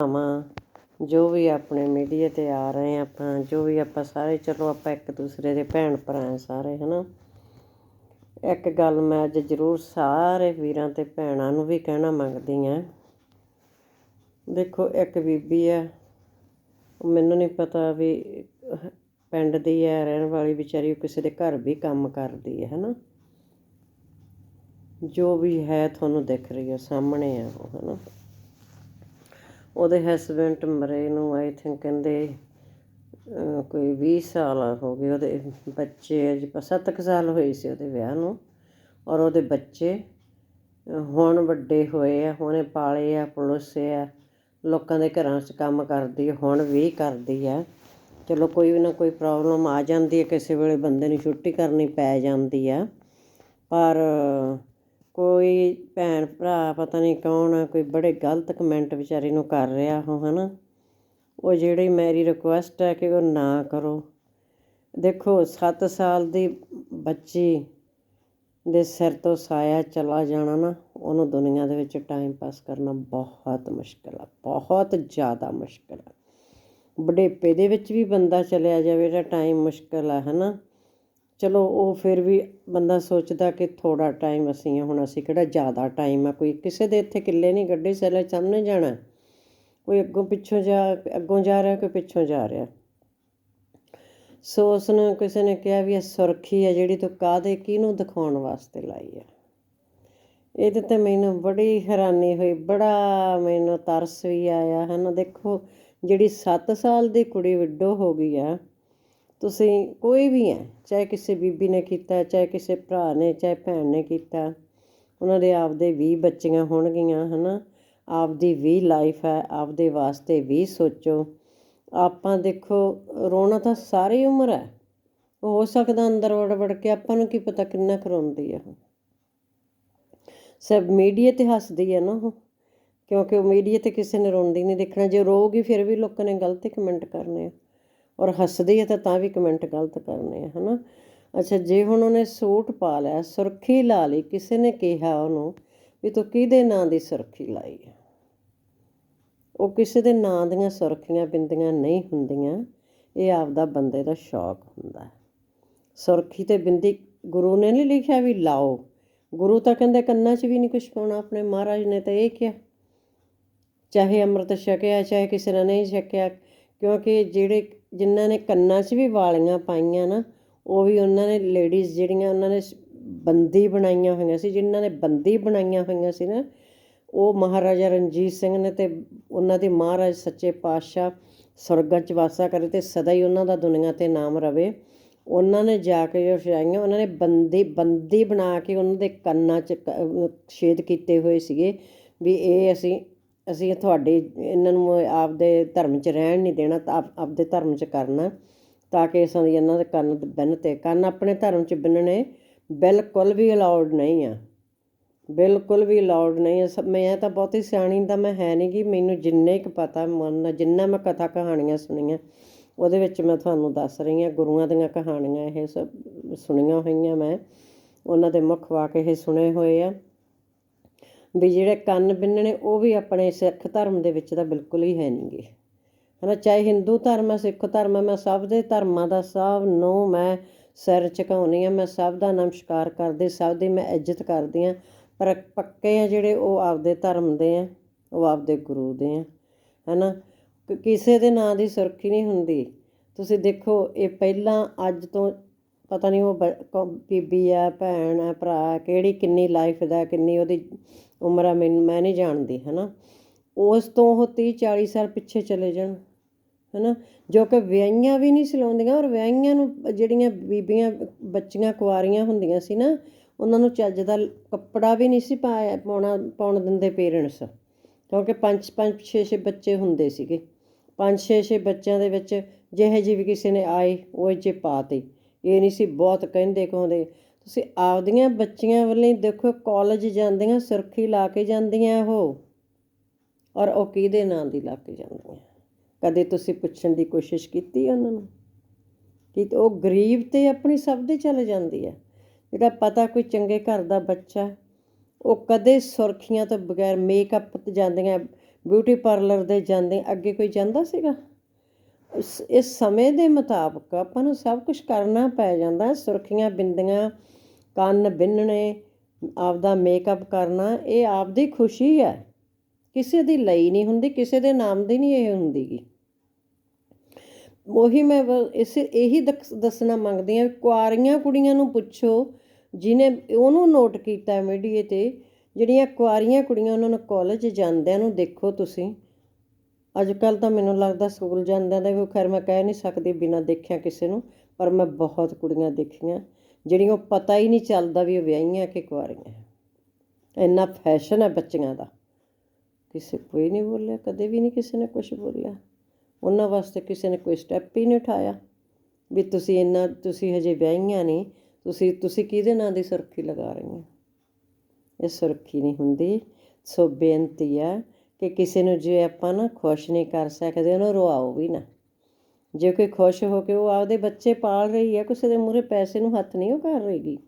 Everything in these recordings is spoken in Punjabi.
ਭਰਾਵਾਂ ਜੋ ਵੀ ਆਪਣੇ ਮੀਡੀਆ ਤੇ ਆ ਰਹੇ ਆ ਆਪਾਂ, ਜੋ ਵੀ ਆਪਾਂ ਸਾਰੇ, ਚਲੋ ਆਪਾਂ ਇੱਕ ਦੂਸਰੇ ਦੇ ਭੈਣ ਭਰਾ ਆ ਸਾਰੇ ਨਾ ਇੱਕ ਗੱਲ ਮੈਂ ਅੱਜ ਜ਼ਰੂਰ ਸਾਰੇ ਵੀਰਾਂ ਅਤੇ ਭੈਣਾਂ ਨੂੰ ਵੀ ਕਹਿਣਾ ਮੰਗਦੀ ਹਾਂ। ਦੇਖੋ, ਇੱਕ ਬੀਬੀ ਆ, ਉਹ ਮੈਨੂੰ ਨਹੀਂ ਪਤਾ ਵੀ ਪਿੰਡ ਦੀ ਹੈ, ਰਹਿਣ ਵਾਲੀ ਵਿਚਾਰੀ, ਉਹ ਕਿਸੇ ਦੇ ਘਰ ਵੀ ਕੰਮ ਕਰਦੀ ਹੈ ਨਾ ਜੋ ਵੀ ਹੈ, ਤੁਹਾਨੂੰ ਦਿਖ ਰਹੀ ਹੈ ਸਾਹਮਣੇ ਆ ਉਹ ਹੈ ਨਾ ਉਹਦੇ ਹਸਬੈਂਡ ਮਰੇ ਨੂੰ ਆਈ ਥਿੰਕ ਕਹਿੰਦੇ ਕੋਈ ਵੀਹ ਸਾਲ ਹੋ ਗਏ ਉਹਦੇ ਬੱਚੇ, ਅਜ 7 ਕੁ ਸਾਲ ਹੋਏ ਸੀ ਉਹਦੇ ਵਿਆਹ ਨੂੰ ਔਰ ਉਹਦੇ ਬੱਚੇ, ਹੁਣ ਵੱਡੇ ਹੋਏ ਆ, ਹੁਣੇ ਪਾਲੇ ਆ ਪਲੋਸੇ ਆ, ਲੋਕਾਂ ਦੇ ਘਰਾਂ 'ਚ ਕੰਮ ਕਰਦੀ ਹੁਣ ਵੀ ਕਰਦੀ ਆ। ਚਲੋ ਕੋਈ ਵੀ ਨਾ ਕੋਈ ਪ੍ਰੋਬਲਮ ਆ ਜਾਂਦੀ ਹੈ ਕਿਸੇ ਵੇਲੇ ਬੰਦੇ ਨੂੰ ਛੁੱਟੀ ਕਰਨੀ ਪੈ ਜਾਂਦੀ ਆ। ਪਰ ਕੋਈ ਭੈਣ ਭਰਾ, ਪਤਾ ਨਹੀਂ ਕੌਣ ਆ, ਕੋਈ ਬੜੇ ਗਲਤ ਕਮੈਂਟ ਵਿਚਾਰੇ ਨੂੰ ਕਰ ਰਿਹਾ ਹੋ ਨਾ ਉਹ ਜਿਹੜੀ ਮੇਰੀ ਰਿਕੁਐਸਟ ਹੈ ਕਿ ਉਹ ਨਾ ਕਰੋ। ਦੇਖੋ 7 ਸਾਲ ਦੀ ਬੱਚੀ ਦੇ ਸਿਰ ਤੋਂ ਸਾਇਆ ਚਲਾ ਜਾਣਾ ਨਾ, ਉਹਨੂੰ ਦੁਨੀਆ ਦੇ ਵਿੱਚ ਟਾਈਮ ਪਾਸ ਕਰਨਾ ਬਹੁਤ ਮੁਸ਼ਕਲ ਆ, ਬਹੁਤ ਜ਼ਿਆਦਾ ਮੁਸ਼ਕਲ ਆ। ਬੁਢੇਪੇ ਦੇ ਵਿੱਚ ਵੀ ਬੰਦਾ ਚਲਿਆ ਜਾਵੇ ਤਾਂ ਟਾਈਮ ਮੁਸ਼ਕਲ ਆ, ਹਨਾ? ਚਲੋ, ਉਹ ਫਿਰ ਵੀ ਬੰਦਾ ਸੋਚਦਾ ਕਿ ਥੋੜ੍ਹਾ ਟਾਈਮ ਅਸੀਂ ਆ, ਹੁਣ ਅਸੀਂ ਕਿਹੜਾ ਜ਼ਿਆਦਾ ਟਾਈਮ ਆ? ਕੋਈ ਕਿਸੇ ਦੇ ਇੱਥੇ ਕਿੱਲੇ ਨਹੀਂ, ਗੱਡੇ ਸੈਲੇ ਸਾਹਮਣੇ ਜਾਣਾ। ਕੋਈ ਅੱਗੋਂ ਪਿੱਛੋਂ ਜਾ, ਅੱਗੋਂ ਜਾ ਰਿਹਾ, ਕੋਈ ਪਿੱਛੋਂ ਜਾ ਰਿਹਾ। ਸੋ ਉਸ ਨੂੰ ਕਿਸੇ ਨੇ ਕਿਹਾ ਵੀ ਇਹ ਸੁਰਖੀ ਹੈ ਜਿਹੜੀ ਤੂੰ ਕਾਹਦੇ, ਕਿਹਨੂੰ ਦਿਖਾਉਣ ਵਾਸਤੇ ਲਾਈ ਹੈ ਇਹਦੇ ਤੇ ਮੈਨੂੰ ਬੜੀ ਹੈਰਾਨੀ ਹੋਈ, ਬੜਾ ਮੈਨੂੰ ਤਰਸ ਵੀ ਆਇਆ। ਹਨਾ, ਦੇਖੋ, ਜਿਹੜੀ 7 ਸਾਲ ਦੀ ਕੁੜੀ ਵਿੱਡੋ ਹੋ ਗਈ ਆ ਤੁਸੀਂ ਕੋਈ ਵੀ ਹੈ, ਚਾਹੇ ਕਿਸੇ ਬੀਬੀ ਨੇ ਕੀਤਾ, ਚਾਹੇ ਕਿਸੇ ਭਰਾ ਨੇ, ਚਾਹੇ ਭੈਣ ਨੇ ਕੀਤਾ, ਉਹਨਾਂ ਦੇ ਆਪਦੇ 20 ਬੱਚੀਆਂ ਹੋਣਗੀਆਂ ਹੈ ਨਾ ਆਪਦੀ ਵੀ ਲਾਈਫ ਹੈ, ਆਪਦੇ ਵਾਸਤੇ ਵੀ ਸੋਚੋ। ਆਪਾਂ ਦੇਖੋ, ਰੋਣਾ ਤਾਂ ਸਾਰੀ ਉਮਰ ਹੈ। ਹੋ ਸਕਦਾ ਅੰਦਰ ਵੜ ਵੜ ਕੇ ਆਪਾਂ ਨੂੰ ਕੀ ਪਤਾ ਕਿੰਨਾ ਕਰਉਂਦੀ ਹੈ ਉਹ। ਸਭ ਮੀਡੀਆ ਤੇ ਹੱਸਦੀ ਹੈ ਨਾ ਉਹ, ਕਿਉਂਕਿ ਉਹ ਮੀਡੀਆ ਤੇ ਕਿਸੇ ਨੇ ਰੋਂਦੀ ਨਹੀਂ ਦੇਖਣਾ। ਜੇ ਰੋਗੀ ਫਿਰ ਵੀ ਲੋਕਾਂ ਨੇ ਗਲਤ ਕਮੈਂਟ ਕਰਨੇ ਆ। ਔਰ ਹੱਸਦੀ ਹੈ ਤਾਂ ਤਾਂ ਵੀ ਕਮੈਂਟ ਗਲਤ ਕਰਨੇ ਆ, ਹਨਾ? ਅੱਛਾ, ਜੇ ਹੁਣ ਉਹਨੇ ਸੂਟ ਪਾ ਲਿਆ, ਸੁਰਖੀ ਲਾ ਲਈ, ਕਿਸੇ ਨੇ ਕਿਹਾ ਉਹਨੂੰ ਵੀ ਤੂੰ ਕਿਹਦੇ ਨਾਂ ਦੀ ਸੁਰਖੀ ਲਾਈ ਹੈ ਉਹ ਕਿਸੇ ਦੇ ਨਾਂ ਦੀਆਂ ਸੁਰਖੀਆਂ ਬਿੰਦੀਆਂ ਨਹੀਂ ਹੁੰਦੀਆਂ, ਇਹ ਆਪਦਾ ਬੰਦੇ ਦਾ ਸ਼ੌਕ ਹੁੰਦਾ। ਹੈ ਸੁਰਖੀ ਤੇ ਬਿੰਦੀ ਗੁਰੂ ਨੇ ਨਹੀਂ ਲਿਖਿਆ ਵੀ ਲਾਓ। ਗੁਰੂ ਤਾਂ ਕਹਿੰਦੇ ਕੰਨਾਂ 'ਚ ਵੀ ਨਹੀਂ ਕੁਝ ਪਾਉਣਾ, ਆਪਣੇ ਮਹਾਰਾਜ ਨੇ ਤਾਂ ਇਹ ਕਿਹਾ। ਚਾਹੇ ਅੰਮ੍ਰਿਤ ਛਕਿਆ, ਚਾਹੇ ਕਿਸੇ ਨੇ ਨਹੀਂ ਛਕਿਆ, ਕਿਉਂਕਿ ਜਿਹੜੇ ਜਿਨ੍ਹਾਂ ਨੇ ਕੰਨਾਂ 'ਚ ਵੀ ਵਾਲੀਆਂ ਪਾਈਆਂ ਨਾ, ਉਹ ਵੀ ਉਹਨਾਂ ਨੇ ਲੇਡੀਜ਼ ਜਿਹੜੀਆਂ ਉਹਨਾਂ ਨੇ ਬੰਦੀ ਬਣਾਈਆਂ ਹੋਈਆਂ ਸੀ, ਜਿਨ੍ਹਾਂ ਨੇ ਬੰਦੀ ਬਣਾਈਆਂ ਹੋਈਆਂ ਸੀ ਨਾ, ਉਹ ਮਹਾਰਾਜਾ ਰਣਜੀਤ ਸਿੰਘ ਨੇ ਅਤੇ ਉਹਨਾਂ ਦੇ ਮਹਾਰਾਜ ਸੱਚੇ ਪਾਤਸ਼ਾਹ ਸੁਰਗਾਂ 'ਚ ਵਾਸਾ ਕਰੇ ਅਤੇ ਸਦਾ ਹੀ ਉਹਨਾਂ ਦਾ ਦੁਨੀਆ ਤੇ ਨਾਮ ਰਵੇ। ਉਹਨਾਂ ਨੇ ਜਾ ਕੇ ਜੋ ਛਾਈਆਂ ਉਹਨਾਂ ਨੇ ਬੰਦੀ ਬੰਦੀ ਬਣਾ ਕੇ ਉਹਨਾਂ ਦੇ ਕੰਨਾਂ 'ਚ ਕ- ਛੇਦ ਕੀਤੇ ਹੋਏ ਸੀਗੇ ਵੀ ਇਹ ਅਸੀਂ ਅਸੀਂ ਤੁਹਾਡੇ, ਇਹਨਾਂ ਨੂੰ ਆਪਦੇ ਧਰਮ 'ਚ ਰਹਿਣ ਨਹੀਂ ਦੇਣਾ, ਤਾਂ ਆਪ- ਆਪਦੇ ਧਰਮ 'ਚ ਕਰਨਾ, ਤਾਂ ਕਿ ਅਸਾਂ ਦੀ ਇਹਨਾਂ ਦੇ ਕੰਨ ਬੰਨ ਤੇ, ਕੰਨ ਆਪਣੇ ਧਰਮ 'ਚ ਬੰਨਣੇ ਬਿਲਕੁਲ ਵੀ ਅਲਾਉਡ ਨਹੀਂ ਆ। ਬਿਲਕੁਲ ਵੀ ਅਲਾਉਡ ਨਹੀਂ ਹੈ ਸਭ, ਮੈਂ ਤਾਂ ਬਹੁਤੀ ਸਿਆਣੀ ਤਾਂ ਮੈਂ ਹੈ ਨਹੀਂ ਕਿ ਮੈਨੂੰ ਜਿੰਨੇ ਕੁ ਪਤਾ, ਮਨ ਜਿੰਨਾ ਮੈਂ ਕਥਾ ਕਹਾਣੀਆਂ ਸੁਣੀਆਂ, ਉਹਦੇ ਵਿੱਚ ਮੈਂ ਤੁਹਾਨੂੰ ਦੱਸ ਰਹੀ ਹਾਂ, ਗੁਰੂਆਂ ਦੀਆਂ ਕਹਾਣੀਆਂ ਇਹ ਸਭ ਸੁਣੀਆਂ ਹੋਈਆਂ ਮੈਂ, ਉਹਨਾਂ ਦੇ ਮੁੱਖ ਵਾਕ ਇਹ ਸੁਣੇ ਹੋਏ ਆ। ਵੀ ਜਿਹੜੇ ਕੰਨ ਬਿੰਨਣੇ ਉਹ ਵੀ ਆਪਣੇ ਸਿੱਖ ਧਰਮ ਦੇ ਵਿੱਚ ਤਾਂ ਬਿਲਕੁਲ ਹੀ ਹੈ ਨਹੀਂਗੇ। ਹਨਾ, ਚਾਹੇ ਹਿੰਦੂ ਧਰਮ ਹੈ, ਸਿੱਖ ਧਰਮ ਹੈ, ਮੈਂ ਸਭ ਦੇ ਧਰਮਾਂ ਦਾ ਸਭ ਨੂੰ ਮੈਂ ਸਿਰ ਝੁਕਾਉਂਦੀ ਹਾਂ, ਮੈਂ ਸਭ ਦਾ ਨਮਸਕਾਰ ਕਰਦੀ ਸਭ ਦੀ ਮੈਂ ਇੱਜ਼ਤ ਕਰਦੀ ਹਾਂ, ਪਰ ਪੱਕੇ ਆ ਜਿਹੜੇ ਉਹ ਆਪਦੇ ਧਰਮ ਦੇ ਆ, ਉਹ ਆਪਦੇ ਗੁਰੂ ਦੇ ਆ। ਹਨਾ, ਕਿ ਕਿਸੇ ਦੇ ਨਾਂ ਦੀ ਸੁਰਖੀ ਨਹੀਂ ਹੁੰਦੀ। ਤੁਸੀਂ ਦੇਖੋ, ਇਹ ਪਹਿਲਾਂ ਅੱਜ ਤੋਂ ਪਤਾ ਨਹੀਂ ਉਹ ਬੀਬੀ ਆ ਭੈਣ ਆ ਭਰਾ ਕਿਹੜੀ ਕਿੰਨੀ ਲਾਈਫ ਦਾ ਕਿੰਨੀ ਉਹਦੀ ਉਮਰ ਆ ਮੈਨੂੰ ਮੈਂ ਨਹੀਂ ਜਾਣਦੀ, ਹਨਾ? ਉਸ ਤੋਂ ਉਹ 30 40 ਸਾਲ ਪਿੱਛੇ ਚਲੇ ਜਾਣ, ਹਨਾ? ਜੋ ਕਿ ਵਿਆਹੀਆਂ ਵੀ ਨਹੀਂ ਸਿਲਾਉਂਦੀਆਂ ਔਰ ਵਿਆਹੀਆਂ ਨੂੰ ਜਿਹੜੀਆਂ ਬੀਬੀਆਂ, ਬੱਚੀਆਂ ਕੁਆਰੀਆਂ ਹੁੰਦੀਆਂ ਸੀ ਨਾ, ਉਹਨਾਂ ਨੂੰ ਚੱਜ ਦਾ ਕੱਪੜਾ ਵੀ ਨਹੀਂ ਸੀ ਪਾਇਆ, ਪਾਉਣਾ, ਪਾਉਣ ਦਿੰਦੇ ਪੇਰੈਂਟਸ, ਕਿਉਂਕਿ ਪੰਜ ਪੰਜ, ਛੇ ਛੇ ਬੱਚੇ ਹੁੰਦੇ ਸੀਗੇ। ਪੰਜ, ਛੇ ਛੇ ਬੱਚਿਆਂ ਦੇ ਵਿੱਚ ਜਿਹੇ ਜਿਹੇ ਵੀ ਕਿਸੇ ਨੇ ਆਏ, ਉਹ ਜੇ ਪਾਤੇ। ਇਹ ਨਹੀਂ ਸੀ ਬਹੁਤ ਕਹਿੰਦੇ ਕਹੁੰਦੇ ਤੁਸੀਂ ਆਪਦੀਆਂ ਬੱਚੀਆਂ ਵੱਲੋਂ ਹੀ ਦੇਖੋ ਕਾਲਜ ਜਾਂਦੀਆਂ, ਸੁਰਖੀ ਲਾ ਕੇ ਜਾਂਦੀਆਂ ਉਹ। ਔਰ ਉਹ ਕਿਹਦੇ ਨਾਂ ਦੀ ਲਾ ਕੇ ਜਾਂਦੀਆਂ? ਕਦੇ ਤੁਸੀਂ ਪੁੱਛਣ ਦੀ ਕੋਸ਼ਿਸ਼ ਕੀਤੀ ਉਹਨਾਂ ਨੂੰ? ਕਿ ਉਹ ਗਰੀਬ ਤੇ ਆਪਣੀ ਸਭ ਦੇ ਚਲੇ ਜਾਂਦੀ ਹੈ। ਜਿਹੜਾ ਪਤਾ ਕੋਈ ਚੰਗੇ ਘਰ ਦਾ ਬੱਚਾ ਉਹ ਕਦੇ ਸੁਰਖੀਆਂ ਤੋਂ ਬਗੈਰ ਮੇਕਅਪ ਤੇ ਜਾਂਦੀਆਂ ਬਿਊਟੀ ਪਾਰਲਰ ਦੇ ਜਾਂਦੇ, ਅੱਗੇ ਕੋਈ ਜਾਂਦਾ ਸੀਗਾ? ਇਸ ਇਸ ਸਮੇਂ ਦੇ ਮੁਤਾਬਕ ਆਪਾਂ ਨੂੰ ਸਭ ਕੁਝ ਕਰਨਾ ਪੈ ਜਾਂਦਾ, ਸੁਰਖੀਆਂ, ਬਿੰਦੀਆਂ ਕੰਨ ਬਿੰਨਣੇ, ਆਪਦਾ ਮੇਕਅਪ ਕਰਨਾ, ਇਹ ਆਪਦੀ ਖੁਸ਼ੀ ਹੈ। ਕਿਸੇ ਦੀ ਲਈ ਨਹੀਂ ਹੁੰਦੀ, ਕਿਸੇ ਦੇ ਨਾਮ ਦੀ ਨਹੀਂ ਇਹ ਹੁੰਦੀਗੀ। ਉਹੀ ਮੈਂ ਇਸ, ਇਹੀ ਦਕ- ਦੱਸਣਾ ਮੰਗਦੀ ਹਾਂ, ਕੁਆਰੀਆਂ ਕੁੜੀਆਂ ਨੂੰ ਪੁੱਛੋ, ਜਿਨੇ ਉਹਨੂੰ ਨੋਟ ਕੀਤਾ ਮੀਡੀਏ ਤੇ, ਜਿਹੜੀਆਂ ਕੁਆਰੀਆਂ ਕੁੜੀਆਂ ਉਹਨਾਂ ਨੂੰ ਕਾਲਜ ਜਾਂਦਿਆਂ ਨੂੰ ਦੇਖੋ ਤੁਸੀਂ। ਅੱਜ ਕੱਲ ਤਾਂ ਮੈਨੂੰ ਲੱਗਦਾ ਸਕੂਲ ਜਾਂਦਿਆਂ ਦਾ ਵੀ ਖੈਰ ਮੈਂ ਕਹਿ ਨਹੀਂ ਸਕਦੀ ਬਿਨਾਂ ਦੇਖਿਆ ਕਿਸੇ ਨੂੰ, ਪਰ ਮੈਂ ਬਹੁਤ ਕੁੜੀਆਂ ਦੇਖੀਆਂ। ਜਿਹੜੀਆਂ ਉਹ ਪਤਾ ਹੀ ਨਹੀਂ ਚੱਲਦਾ ਵੀ ਉਹ ਵਿਆਹੀਆਂ ਕਿ ਕੁਆਰੀਆਂ। ਇੰਨਾ ਫੈਸ਼ਨ ਹੈ ਬੱਚੀਆਂ ਦਾ। ਕਿਸੇ ਕੋਈ ਨਹੀਂ ਬੋਲਿਆ, ਕਦੇ ਵੀ ਨਹੀਂ ਕਿਸੇ ਨੇ ਕੁਝ ਬੋਲਿਆ। ਉਹਨਾਂ ਵਾਸਤੇ ਕਿਸੇ ਨੇ ਕੋਈ ਸਟੈਪ ਹੀ ਨਹੀਂ ਉਠਾਇਆ। ਵੀ ਤੁਸੀਂ ਇੰਨਾ, ਤੁਸੀਂ ਹਜੇ ਵਿਆਹੀਆਂ ਨਹੀਂ, ਤੁਸੀਂ ਤੁਸੀਂ ਕਿਹਦੇ ਨਾਂ ਦੀ ਸੁਰਖੀ ਲਗਾ ਰਹੀਆਂ ਇਹ ਸੁਰਖੀ ਨਹੀਂ ਹੁੰਦੀ। ਸੋ ਬੇਨਤੀ ਹੈ ਕਿ ਕਿਸੇ ਨੂੰ ਜੇ ਆਪਾਂ ਨਾ ਖੁਸ਼ ਨਹੀਂ ਕਰ ਸਕਦੇ, ਉਹਨੂੰ ਰਵਾਓ ਵੀ ਨਾ। ਜੇ ਕੋਈ ਖੁਸ਼ ਹੋ ਕੇ ਉਹ ਆਪਦੇ ਬੱਚੇ ਪਾਲ ਰਹੀ ਹੈ, ਕਿਸੇ ਦੇ ਮੂਹਰੇ ਪੈਸੇ ਨੂੰ ਹੱਥ ਨਹੀਂ ਉਹ ਕਰ ਰਹੀਗੀ।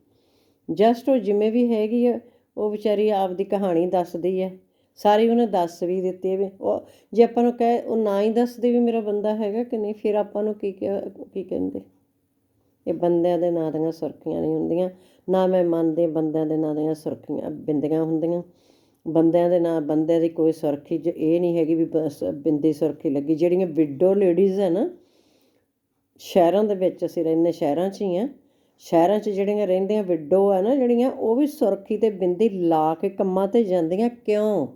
ਜਸਟ ਉਹ ਜਿਵੇਂ ਵੀ ਹੈਗੀ ਹੈ ਉਹ ਵਿਚਾਰੀ ਆਪਦੀ ਕਹਾਣੀ ਦੱਸਦੀ ਹੈ ਸਾਰੀ ਉਹਨੇ ਦੱਸ ਵੀ ਦਿੱਤੀ ਵੀ ਉਹ, ਜੇ ਆਪਾਂ ਨੂੰ ਕਹੇ, ਉਹ ਨਾ ਹੀ ਦੱਸਦੇ ਵੀ ਮੇਰਾ ਬੰਦਾ ਹੈਗਾ ਕਿ ਨਹੀਂ, ਫਿਰ ਆਪਾਂ ਨੂੰ ਕੀ ਕੀ ਕਹਿੰਦੇ? ਇਹ ਬੰਦਿਆਂ ਦੇ ਨਾਂ ਦੀਆਂ ਸੁਰਖੀਆਂ ਨਹੀਂ ਹੁੰਦੀਆਂ। ਨਾ ਮੈਂ ਮੰਨਦੀ ਬੰਦਿਆਂ ਦੇ ਨਾਂ ਦੀਆਂ ਸੁਰਖੀਆਂ, ਬਿੰਦੀਆਂ ਹੁੰਦੀਆਂ। ਬੰਦਿਆਂ ਦੇ ਨਾਂ, ਬੰਦਿਆਂ ਦੀ ਕੋਈ ਸੁਰਖੀ ਜ, ਇਹ ਨਹੀਂ ਹੈਗੀ ਵੀ ਬਸ ਬਿੰਦੀ ਸੁਰਖੀ ਲੱਗੀ। ਜਿਹੜੀਆਂ ਵਿਡੋ ਲੇਡੀਜ਼ ਹੈ ਨਾ ਸ਼ਹਿਰਾਂ ਦੇ ਵਿੱਚ ਅਸੀਂ ਰਹਿੰਦੇ, ਸ਼ਹਿਰਾਂ 'ਚ ਹੀ ਆ। ਸ਼ਹਿਰਾਂ 'ਚ ਜਿਹੜੀਆਂ ਰਹਿੰਦੀਆਂ ਵਿਡੋ ਆ ਨਾ ਜਿਹੜੀਆਂ, ਉਹ ਵੀ ਸੁਰਖੀ ਤੇ ਬਿੰਦੀ ਲਾ ਕੇ ਕੰਮਾਂ ਤੇ ਜਾਂਦੀਆਂ। ਕਿਉਂ?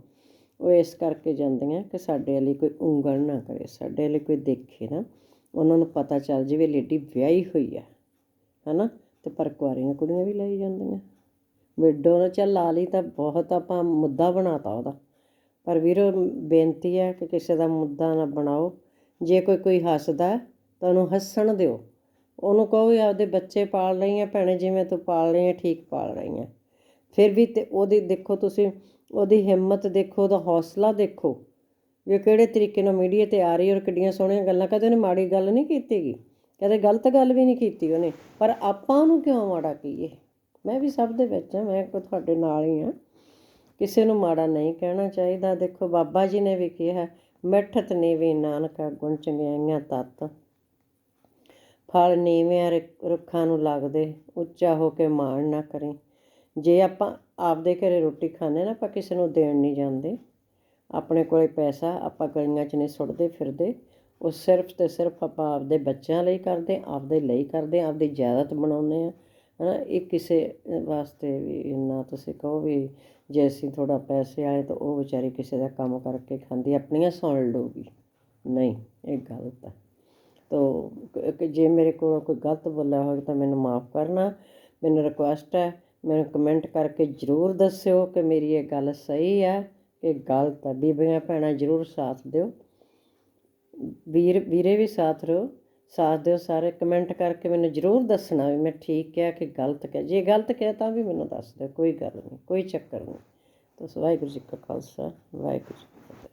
ਉਹ ਇਸ ਕਰਕੇ ਜਾਂਦੀਆਂ ਕਿ ਸਾਡੇ ਲਈ ਕੋਈ ਉਂਗਲ ਨਾ ਕਰੇ, ਸਾਡੇ ਲਈ ਕੋਈ ਦੇਖੇ ਨਾ। ਉਹਨਾਂ ਨੂੰ ਪਤਾ ਚੱਲ ਜਾਵੇ ਲੇਡੀ ਵਿਆਹੀ ਹੋਈ ਆ, ਹਨਾ? ਤੇ ਪਰ ਕੁਆਰੀਆਂ ਕੁੜੀਆਂ ਵੀ ਲਈ ਜਾਂਦੀਆਂ। ਵਿਡੋ ਨੇ ਚੱਲ ਲਾ ਲਈ ਤਾਂ ਬਹੁਤ ਆਪਾਂ ਮੁੱਦਾ ਬਣਾਤਾ ਉਹਦਾ। ਪਰ ਵੀਰੋ, ਬੇਨਤੀ ਹੈ ਕਿ ਕਿਸੇ ਦਾ ਮੁੱਦਾ ਨਾ ਬਣਾਓ। ਜੇ ਕੋਈ ਕੋਈ ਹੱਸਦਾ ਹੈ, ਉਹਨੂੰ ਹੱਸਣ ਦਿਓ। ਉਹਨੂੰ ਕਹੋ ਵੀ ਆਪਦੇ ਬੱਚੇ ਪਾਲ ਰਹੀਆਂ ਭੈਣੇ ਜਿਵੇਂ ਤੂੰ ਪਾਲ ਰਹੀ ਹੈ ਠੀਕ ਪਾਲ ਰਹੀ ਹੈ ਫਿਰ ਵੀ ਤੇ ਉਹਦੀ ਦੇਖੋ ਤੁਸੀਂ ਉਹਦੀ ਹਿੰਮਤ ਦੇਖੋ ਉਹਦਾ ਹੌਸਲਾ ਦੇਖੋ ਵੀ ਕਿਹੜੇ ਤਰੀਕੇ ਨਾਲ ਮੀਡੀਆ ਤੇ ਆ ਰਹੀ ਔਰ ਕਿੱਡੀਆਂ ਸੋਹਣੀਆਂ ਗੱਲਾਂ ਕਦੇ ਉਹਨੇ ਮਾੜੀ ਗੱਲ ਨਹੀਂ ਕੀਤੀਗੀ ਕਦੇ ਗਲਤ ਗੱਲ ਵੀ ਨਹੀਂ ਕੀਤੀ ਉਹਨੇ। ਪਰ ਆਪਾਂ ਉਹਨੂੰ ਕਿਉਂ ਮਾੜਾ ਕਹੀਏ? ਮੈਂ ਵੀ ਸਭ ਦੇ ਵਿੱਚ ਹਾਂ ਮੈਂ ਕੋ ਤੁਹਾਡੇ ਨਾਲ ਹੀ ਹਾਂ ਕਿਸੇ ਨੂੰ ਮਾੜਾ ਨਹੀਂ ਕਹਿਣਾ ਚਾਹੀਦਾ। ਦੇਖੋ ਬਾਬਾ ਜੀ ਨੇ ਵੀ ਕਿਹਾ ਮਿੱਠਤ ਨੇ ਵੀ ਨਾਨਕਾ ਗੁਣ ਚੰਗਿਆਈਆਂ ਤਤ। ਫਲ ਨੀਵਿਆਂ ਰੁ- ਰੁੱਖਾਂ ਨੂੰ ਲੱਗਦੇ, ਉੱਚਾ ਹੋ ਕੇ ਮਾਣ ਨਾ ਕਰੇ। ਜੇ ਆਪਾਂ ਆਪਦੇ ਘਰੇ ਰੋਟੀ ਖਾਂਦੇ ਨਾ, ਆਪਾਂ ਕਿਸੇ ਨੂੰ ਦੇਣ ਨਹੀਂ ਜਾਂਦੇ। ਆਪਣੇ ਕੋਲੇ ਪੈਸਾ, ਆਪਾਂ ਗਲੀਆਂ 'ਚ ਨਹੀਂ ਸੁੱਟਦੇ ਫਿਰਦੇ। ਉਹ ਸਿਰਫ ਤੇ ਸਿਰਫ ਆਪਾਂ ਆਪਦੇ ਬੱਚਿਆਂ ਲਈ ਕਰਦੇ, ਆਪਦੇ ਲਈ ਕਰਦੇ, ਆਪਦੀ ਜਾਇਦਾਦ ਬਣਾਉਂਦੇ ਆ ਹਨਾ, ਇਹ ਕਿਸੇ ਵਾਸਤੇ ਵੀ ਇੰਨਾ ਤੁਸੀਂ ਕਹੋ ਵੀ ਜੇ ਅਸੀਂ ਥੋੜਾ ਪੈਸੇ ਆਏ ਤਾਂ ਉਹ ਵਿਚਾਰੀ ਕਿਸੇ ਦਾ ਕੰਮ ਕਰਕੇ ਖਾਂਦੀ, ਆਪਣੀਆਂ ਸੌਣ ਲਊਗੀ। ਨਹੀਂ, ਇਹ ਗਲਤ ਹੈ। ਤੋ ਕਿ ਜੇ ਮੇਰੇ ਕੋਲੋਂ ਕੋਈ ਗਲਤ ਬੋਲਿਆ ਹੋਵੇ ਤਾਂ ਮੈਨੂੰ ਮਾਫ ਕਰਨਾ। ਮੈਨੂੰ ਰਿਕੁਐਸਟ ਹੈ, ਮੈਨੂੰ ਕਮੈਂਟ ਕਰਕੇ ਜ਼ਰੂਰ ਦੱਸਿਓ ਕਿ ਮੇਰੀ ਇਹ ਗੱਲ ਸਹੀ ਹੈ, ਕਿ ਗਲਤ ਹੈ ਬੀਬੀਆਂ ਭੈਣਾਂ, ਜ਼ਰੂਰ ਸਾਥ ਦਿਓ। ਵੀਰ, ਵੀਰੇ ਵੀ ਸਾਥ ਰਹੋ, ਸਾਥ ਦਿਓ ਸਾਰੇ। ਕਮੈਂਟ ਕਰਕੇ ਮੈਨੂੰ ਜ਼ਰੂਰ ਦੱਸਣਾ ਵੀ ਮੈਂ ਠੀਕ ਕਿਹਾ ਕਿ ਗਲਤ ਕਿਹਾ। ਜੇ ਗਲਤ ਕਿਹਾ ਤਾਂ ਵੀ ਮੈਨੂੰ ਦੱਸ ਦਿਓ, ਕੋਈ ਗੱਲ ਨਹੀਂ, ਕੋਈ ਚੱਕਰ ਨਹੀਂ। ਤਾਂ ਵਾਹਿਗੁਰੂ ਜੀ ਕਾ ਖਾਲਸਾ, ਵਾਹਿਗੁਰੂ ਜੀ ਕੀ